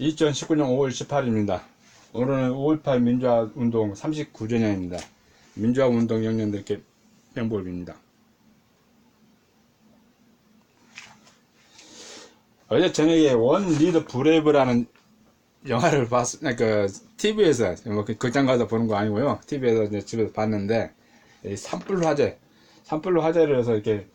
2019년 5월 18일입니다. 오늘은 5.18 민주화 운동 39주년입니다. 민주화 운동 영년들께 뺑볼입니다. 어제 저녁에 원 리더 브레이브라는 영화를 봤, 그, TV에서, 뭐, 그 극장 가서 보는 거 아니고요. TV에서 이제 집에서 봤는데, 이 산불 화재, 산불 화재를 해서 이렇게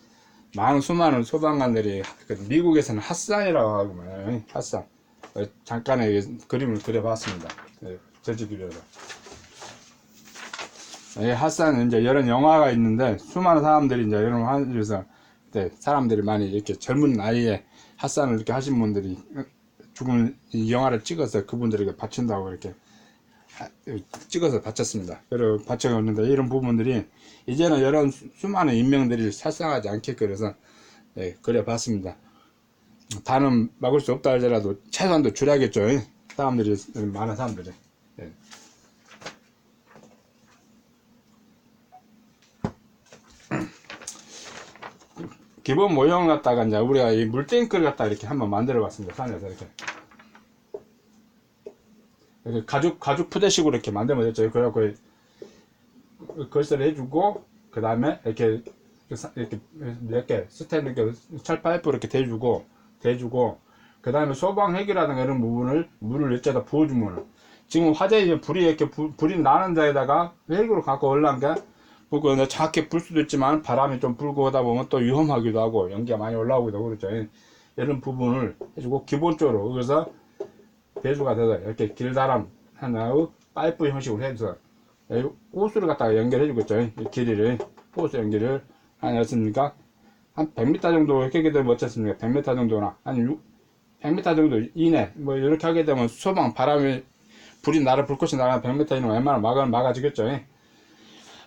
많은 수많은 소방관들이 그 미국에서는 핫산이라고 하고. 핫산. 어, 잠깐의 그림을 그려봤습니다. 네, 저지기려서. 이 핫산은 이제 이런 영화가 있는데 수많은 사람들이 이제 이런 화에서 네, 사람들이 많이 이렇게 젊은 나이에 핫산을 이렇게 하신 분들이 죽은 이 영화를 찍어서 그분들에게 바친다고 이렇게 하- 찍어서 바쳤습니다. 그리고 바쳐놓는데 이런 부분들이 이제는 이런 수- 수많은 인명들이 살상하지 않게 그래서 네, 그려봤습니다. 다는 막을 수 없다 할지라도 최소한도 줄여야겠죠. 사람들이 많은 사람들이. 예. 기본 모형 갖다가 이제 우리가 이 물탱크를 갖다 이렇게 한번 만들어 봤습니다. 산에서 이렇게. 이렇게 가죽 가죽 푸대식으로 이렇게 만들면 됐죠. 그래갖고 걸쇠를 해주고 그 다음에 이렇게 이렇게 몇개 스텐 이렇게 철 파이프 이렇게 대주고 대주고 그 다음에 소방 핵이라든가 이런 부분을 물을 여기다 부어주면 지금 화재 이제 불이 이렇게 불, 불이 나는 데에다가 헬기로 갖고 올라온 게 근데 작게 불 수도 있지만 바람이 좀 불고 하다 보면 또 위험하기도 하고 연기가 많이 올라오기도 하고 그렇죠. 이런 부분을 해주고 기본적으로 그래서 배수가 돼서 이렇게 길다람 하나의 파이프 형식으로 해서 이 호스를 갖다가 연결해 주고 있죠. 이 길이를 호스 연결을 하였습니까 한 100m 정도 이렇게 하게 되면 어떻습니까? 100m 정도나 한 6, 100m 정도 이내 뭐 이렇게 하게 되면 소방 바람이 불이 나를 불꽃이 나가면 100m 이내면 웬만하면 막아, 막아지겠죠.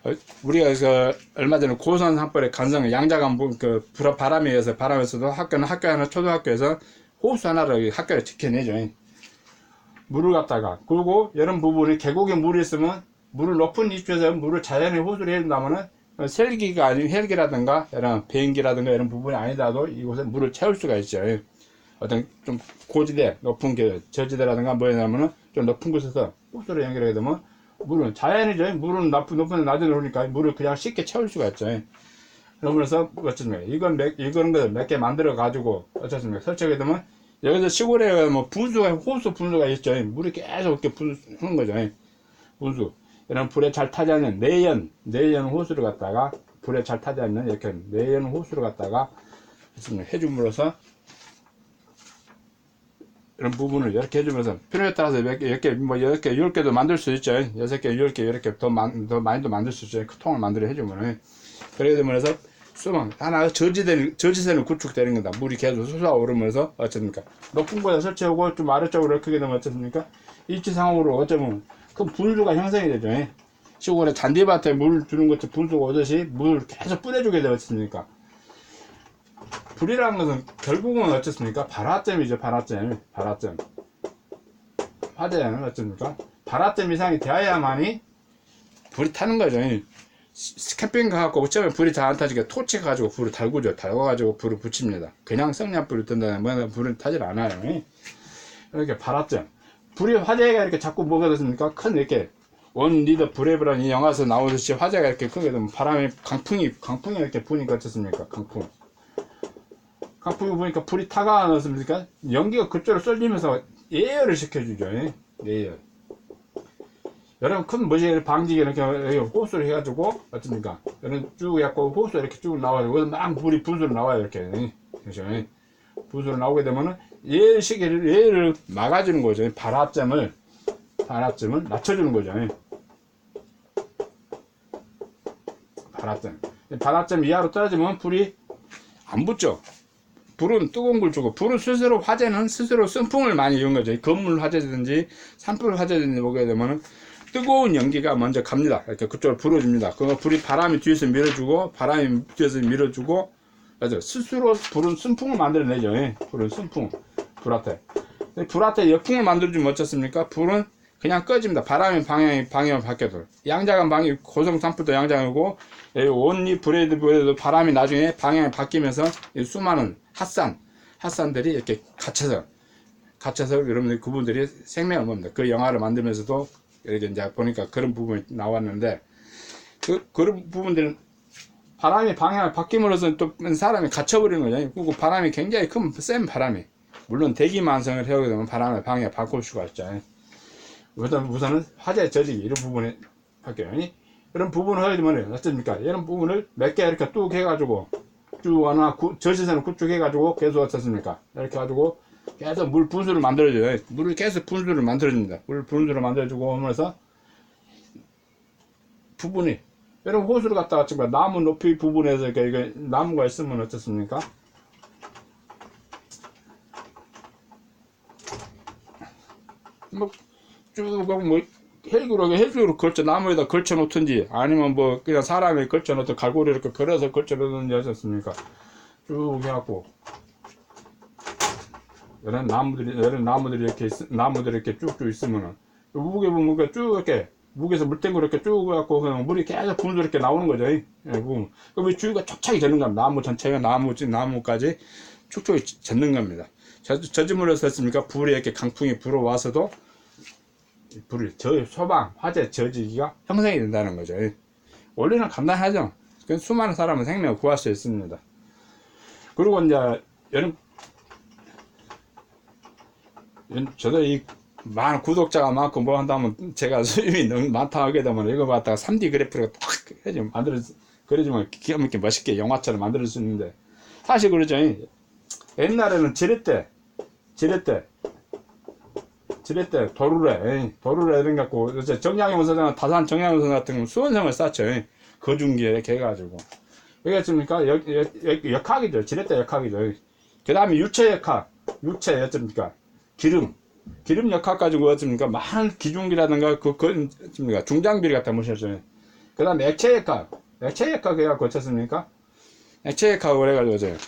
어, 우리가 그 얼마 전에 고선 산불의 간성 양자간 부- 그 불- 바람에 의해서 바람에서도 학교는 학교 하나 초등학교에서 호수 하나를 학교를 지켜내죠. 물을 갖다가. 그리고 이런 부분이 계곡에 물이 있으면 물을 높은 위치에서 물을 자연히 호수를 해준다면은 어, 셀기가 아닌 헬기라든가 이런 비행기라든가 이런 부분이 아니더라도 이곳에 물을 채울 수가 있죠. 어떤 좀 고지대 높은 게 저지대라든가 뭐냐면은 좀 높은 곳에서 호수를 연결하게 되면 물은 자연이죠. 물은 높은 높은 데 낮에 놓으니까 물을 그냥 쉽게 채울 수가 있죠. 그러면서 어쩌습니까? 이건 몇, 이거는 몇개 만들어 가지고 어쩌습니까? 설치하게 되면 여기서 시골에 뭐 분수가 호수 분수가 있죠. 물이 계속 이렇게 분수하는 거죠. 분수. 이런 불에 잘 타지 않는 내연 내연 호수를 갖다가 불에 잘 타지 않는 이렇게 내연 호수를 갖다가. 해줌으로써 이런 부분을 이렇게 해주면서 필요에 따라서 몇 개, 몇 개, 뭐 개, 열 개도 만들 수 있죠. 여섯 개, 열 개, 이렇게 더, 많, 더 많이도 만들 수 있죠. 그 통을 만들어 해주면은. 그렇게 되면서 수망, 하나 저지되는, 저지세는 구축되는 거다. 물이 계속 솟아오르면서 어쩌니까. 높은 곳에 설치하고 좀 아래쪽으로 이렇게 되면 어쩌습니까? 일치상으로 어쩌면 큰 분수가 형성이 되죠. 시골에 잔디밭에 물 주는 것처럼 분수가 오듯이 물 계속 뿌려주게 되지 않습니까? 불이라는 것은 결국은 어떻습니까? 발화점이죠, 발화점. 발화점. 화재는 어떻습니까? 발화점 이상이 되어야만이 불이 타는 거죠. 스- 캠핑 가갖고 처음에 불이 잘 안 타지게 토치 가지고 불을 달구죠. 달궈가지고 불을 붙입니다. 그냥 성냥불을 뜬다는 뭐 불은 타질 않아요. 이렇게 발화점. 불이 화재가 이렇게 자꾸 뭐가 됐습니까? 큰 이렇게 원 리더 브레이브라는 이 영화에서 나오듯이 화재가 이렇게 크게 되면 바람이 강풍이 강풍이 이렇게 부니까 어떻습니까? 강풍. 강풍이 부니까 불이 타가 안 왔습니까? 연기가 그쪽으로 쏠리면서 예열을 시켜주죠. 예? 예열. 여러분 큰 머지를 방지기 이렇게 호수를 해가지고 어떻습니까? 이런 쭉 해갖고 호수 이렇게 쭉 나와요. 막 불이 분수로 나와요 이렇게. 그렇죠? 분수로 나오게 되면은 시기를 예열을 막아주는 거죠. 발화점을 발화점을 낮춰주는 거죠. 발화점. 발화점 이하로 떨어지면 불이 안 붙죠. 불은 뜨거운 걸 주고 불은 스스로 화재는 스스로 선풍을 많이 이용 거죠. 건물 화재든지 산불 화재든지 보게 되면은 뜨거운 연기가 먼저 갑니다. 이렇게 그쪽으로 불어줍니다. 그 불이 바람이 뒤에서 밀어주고 바람이 뒤에서 밀어주고 맞아 스스로 불은 순풍을 만들어내죠. 예. 불은 순풍 불한테 불한테 역풍을 만들어주면 어떻습니까? 불은 그냥 꺼집니다. 바람의 방향이 방향을 바뀌어도 양자간 방이 고성 산불도 양장이고 이 온리 브레이드 브레이드 바람이 나중에 방향이 바뀌면서 이 수많은 핫산 핫산들이 이렇게 갇혀서 갇혀서 여러분들 그분들이 생명을 봅니다. 그 영화를 만들면서도 이렇게 이제 보니까 그런 부분이 나왔는데 그 그런 부분들은 바람이 방향을 바뀜으로써 또 사람이 갇혀버리는 거죠. 그리고 바람이 굉장히 큰 센 바람이 물론 대기 만성을 해오게 되면 바람의 방향을 바꿀 수가 있죠. 우선 우선은 화재 저지기 이런 부분에 할게요. 이런 부분을 하게 되면 어떻습니까? 이런 부분을 몇 개 이렇게 뚝 해가지고 쭉 하나 구- 저지선을 구축해가지고 계속 어떻습니까? 이렇게 해가지고 계속 물 분수를 만들어줘요. 물을 계속 분수를 만들어줍니다. 물 분수를 만들어주고 하면서 부분이 이런 호수를 갖다가 지금 나무 높이 부분에서 이렇게 나무가 있으면 어떻습니까? 뭐쭉뭐 헬기로 헬기로 걸쳐 나무에다 걸쳐 놓든지 아니면 뭐 그냥 사람이 걸쳐 놓든 갈고리 이렇게 걸어서 걸쳐 놓든지 하셨습니까? 쭉 해갖고 이런 나무들이 이런 나무들이 이렇게 있, 나무들이 이렇게 쭉쭉 있으면은 무게 보면 그쭉 이렇게 무게에서 물탱구로 이렇게 쭉 해갖고 그냥 물이 계속 분수 이렇게 나오는 거죠. 예, 보면. 그럼 이 주위가 촉촉이 되는 겁니다. 나무 전체가 나무 나무까지 촉촉이 젖는 겁니다. 젖, 젖음으로 했습니까? 불이 이렇게 강풍이 불어와서도 이 불이 저 소방 화재 저지기가 형성이 된다는 거죠. 예. 원리는 간단하죠. 그 수많은 사람은 생명을 구할 수 있습니다. 그리고 이제 여름 연- 저도 이 많은 구독자가 많고 뭐 한다면 제가 수입이 너무 많다 하게 되면 이거 갖다가 3D 그래프를 딱 해주면 만들어 그려주면 기가 막히게 멋있게 영화처럼 만들 수 있는데 사실 그러죠 옛날에는 지렛대 지렛대 지렛대. 도루래. 도루래 이런 거 갖고. 이제 정량용 선생 다산 정량용 선생 같은 경우는 수원성을 쌓죠. 거중기에 역, 역, 역학이죠 지렛대 역학이죠 그 다음에 유체 역학. 유체 어떻습니까? 기름. 기름 역학 가지고 어떻습니까? 많은 기중기라든가 그, 그 어떻습니까? 중장비를 갖다 모셨잖아요. 그 다음에 액체 역학. 액체 역학 해갖고 어떻습니까? 액체 역학을 해가지고 어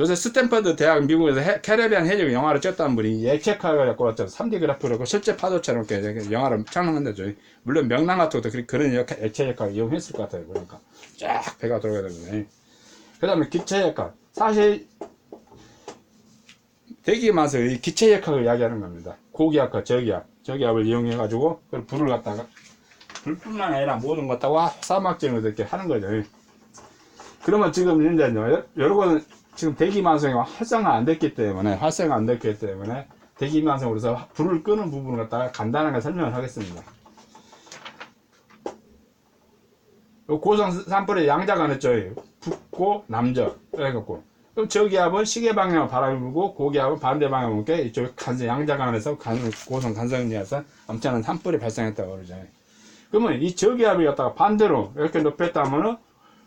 요 요새 스탠퍼드 대학 미국에서 해- 캐리비안 해적 영화를 찍었다는 분이 액체카를 갖고 왔죠. 3D 그래프로 그 실제 파도처럼 이렇게 영화를 촬영한다죠. 물론 명랑 같은 것도 그- 그런 역학 이용했을 것 같아요. 그러니까 쫙 배가 돌아가야 되는 그 다음에 기체 역학. 사실 대기 맛을 이 기체 역학을 이야기하는 겁니다. 고기압과 저기압, 저기압을 이용해가지고 그 불을 갖다가 불뿐만 아니라 모든 것 갖다가 사막증을 이렇게 하는 거죠. 그러면 지금 이제 여러분 지금 대기만성이 활성화 안 됐기 때문에 활성화 안 됐기 때문에 대기만성으로서 불을 끄는 부분을 갖다가 간단하게 설명을 하겠습니다. 요 고성 산불의 양자가 있죠. 북고 남저 해갖고 그럼 저기압은 시계 방향 바람이 불고 고기압은 반대 방향 불게 이쪽 간선 양자가 안에서 간, 고성 간선이어서 엄청난 산불이 발생했다고 그러잖아요. 그러면 이 저기압이 갖다가 반대로 이렇게 높였다면은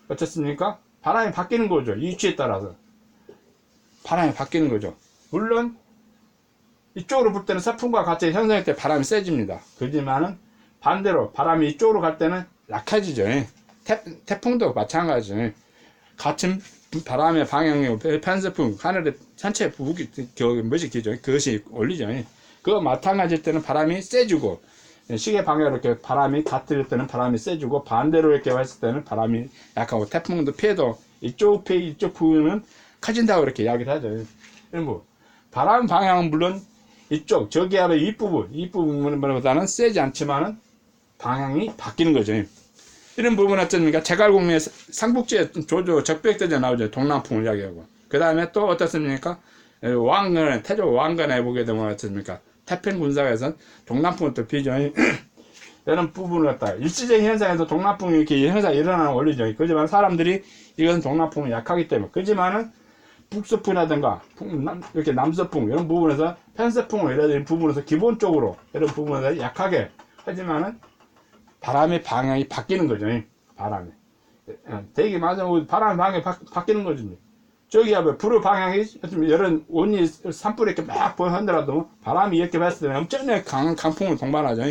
어떻습니까? 바람이 바뀌는 거죠. 이 위치에 따라서. 바람이 바뀌는 거죠. 물론, 이쪽으로 불 때는 서풍과 같이 형성할 때 바람이 세집니다. 그렇지만은 반대로 바람이 이쪽으로 갈 때는 약해지죠. 태, 태풍도 마찬가지죠. 같은 바람의 방향이 편서풍, 하늘에 전체 부기, 뭐지, 기죠. 그것이 올리죠. 그거 마찬가지일 때는 바람이 세지고, 시계 방향으로 이렇게 바람이 같을 때는 바람이 세지고 반대로 이렇게 했을 때는 바람이 약하고 태풍도 피해도 이쪽 피 이쪽 부분은 커진다고 이렇게 이야기를 하죠. 뭐 바람 방향은 물론 이쪽 저기 아래 이 부분 이 부분보다는 세지 않지만은 방향이 바뀌는 거죠. 이런 부분 어떻습니까? 제갈공명의 삼국지에 조조 적백대제 나오죠. 동남풍을 이야기하고 그 다음에 또 어떻습니까? 왕건 태조 왕건에 보게 되면 어떻습니까? 태평 군사에서 동남풍을 또 비죠. 이런 부분을 갖다 일시적인 현상에서 동남풍이 이렇게 현상이 일어나는 원리죠. 그지만 사람들이 이것은 동남풍이 약하기 때문에 그지만은 북서풍이라든가 이렇게 남서풍 이런 부분에서 편서풍을 이런 부분에서 기본적으로 이런 부분에서 약하게 하지만은 바람의 방향이 바뀌는 거죠. 바람이 되게 맞아 바람 방향이 바, 바뀌는 거죠. 저기 앞에 불의 방향이 좀 이런 온이 산불이 이렇게 막 보여한더라도 바람이 이렇게 봤을 때는 엄청나게 강한 강풍을 동반하죠.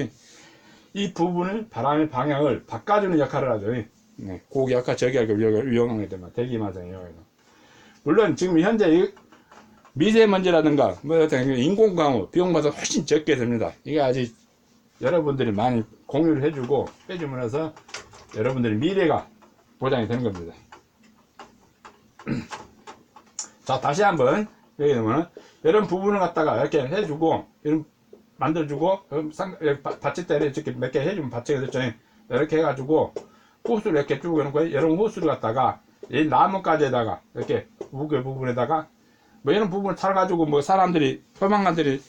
이 부분을 바람의 방향을 바꿔주는 역할을 하죠. 네, 고기 아까 저기 하고 위험하게 되면 대기마상 이용해서 물론 지금 현재 이 미세먼지라든가 뭐 어떤 인공광우 비용마다 훨씬 적게 됩니다. 이게 아직 여러분들이 많이 공유를 해주고 해주면서 여러분들의 미래가 보장이 되는 겁니다. 자 다시 한번 여기 되면은 이런 부분을 갖다가 이렇게 해주고 이런 만들어주고 받침대를 이렇게 몇 개 해주면 받치게 됐죠. 이렇게 해가지고 호수를 이렇게 쭉 이런 호수를 갖다가 이 나뭇가지에다가 이렇게 무게 부분에다가 뭐 이런 부분을 타가지고 뭐 사람들이 소방관들이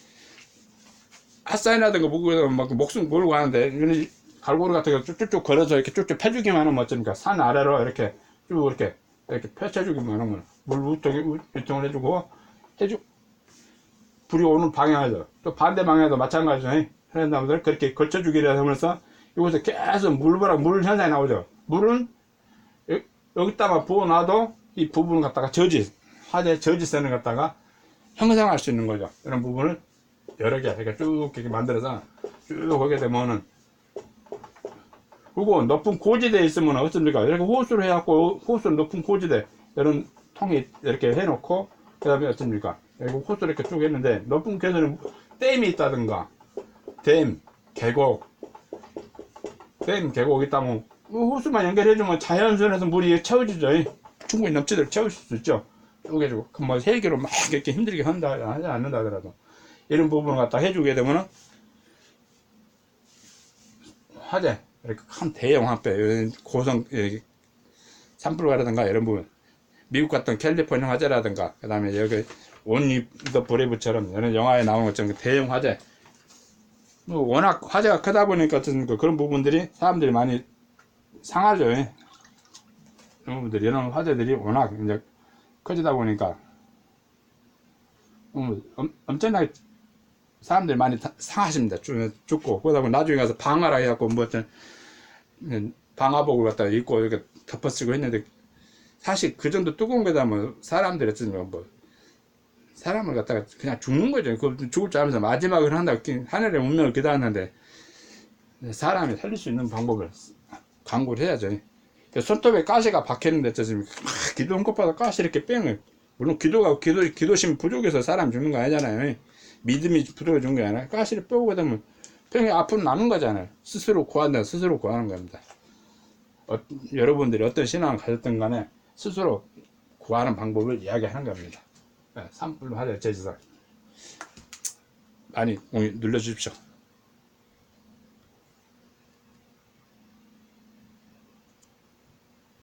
핫사이라든가 무게에다가 막 목숨 걸고 하는데 이런 갈고리 같은 거 쭉쭉쭉 걸어서 이렇게 쭉쭉 펴주기만 하면 어쩌니까 산 아래로 이렇게 쭉 이렇게 이렇게 펼쳐주기만 하면 물 우통이 유통을 해주고 해주 불이 오는 방향에도 또 반대 방향에도 마찬가지죠. 해당나무들 그렇게 걸쳐주기를 하면서 이곳에 계속 물보라 물 현상이 나오죠. 물은 여- 여기다가 부어놔도 이 부분을 갖다가 저지 화재 저지선을 갖다가 형성할 수 있는 거죠. 이런 부분을 여러 개 이렇게 쭉 이렇게 만들어서 쭉 하게 되면은 그리고 높은 고지대에 있으면 어떻습니까? 이렇게 호수를 해갖고 호수를 높은 고지대 이런 통에 이렇게 해놓고 그 다음에 어떻습니까? 그리고 호수를 이렇게 쭉 했는데 높은 곳에는 댐이 있다든가 댐, 계곡 댐, 계곡 있다면 그 호수만 연결해주면 자연선에서 물이 채워지죠. 충분히 넘치도록 채우실 수 있죠. 쭉 해주고 그뭐 헬기로 막 이렇게 힘들게 한다 하지 않는다 하더라도 이런 부분을 갖다 해주게 되면은 화재 이렇게 큰 대형 이런 고성 산불가라든가 이런 부분 미국 같은 캘리포니아 화재라든가 그 다음에 여기 온리 더 브레이브처럼 이런 영화에 나오는 것처럼 대형 화재 뭐 워낙 화재가 크다 보니까 어떻습니까 그런 부분들이 사람들이 많이 상하죠 예. 이런 부분들이 이런 화재들이 워낙 이제 커지다 보니까 음, 엄, 엄청나게 사람들이 많이 다- 상하십니다. 죽- 죽고 그러다 보면 나중에 가서 방화라 해갖고 뭐 어떤 음, 방화복을 갖다가 입고 이렇게 덮어쓰고 했는데 사실 그 정도 뜨거운 거다 뭐 사람들이 어쩌면 뭐 사람을 갖다가 그냥 죽는 거죠. 그 죽을 줄 알면서 마지막을 한다 하늘의 운명을 기다렸는데 사람이 살릴 수 있는 방법을 강구를 해야죠. 손톱에 가시가 박혔는데 어쩌면 기도 한 것보다 가시 이렇게 빼면 물론 기도가 기도 기도심 부족해서 사람 죽는 거 아니잖아요. 믿음이 부족해 죽는 게 아니라 가시를 빼고 되면 평생 앞으로 남은 거잖아요. 스스로 구한다 스스로 구하는 겁니다. 어, 여러분들이 어떤 신앙을 가졌든 간에 스스로 구하는 방법을 이야기하는 겁니다. 네, 산불 화재 제지사 많이 눌러주십시오.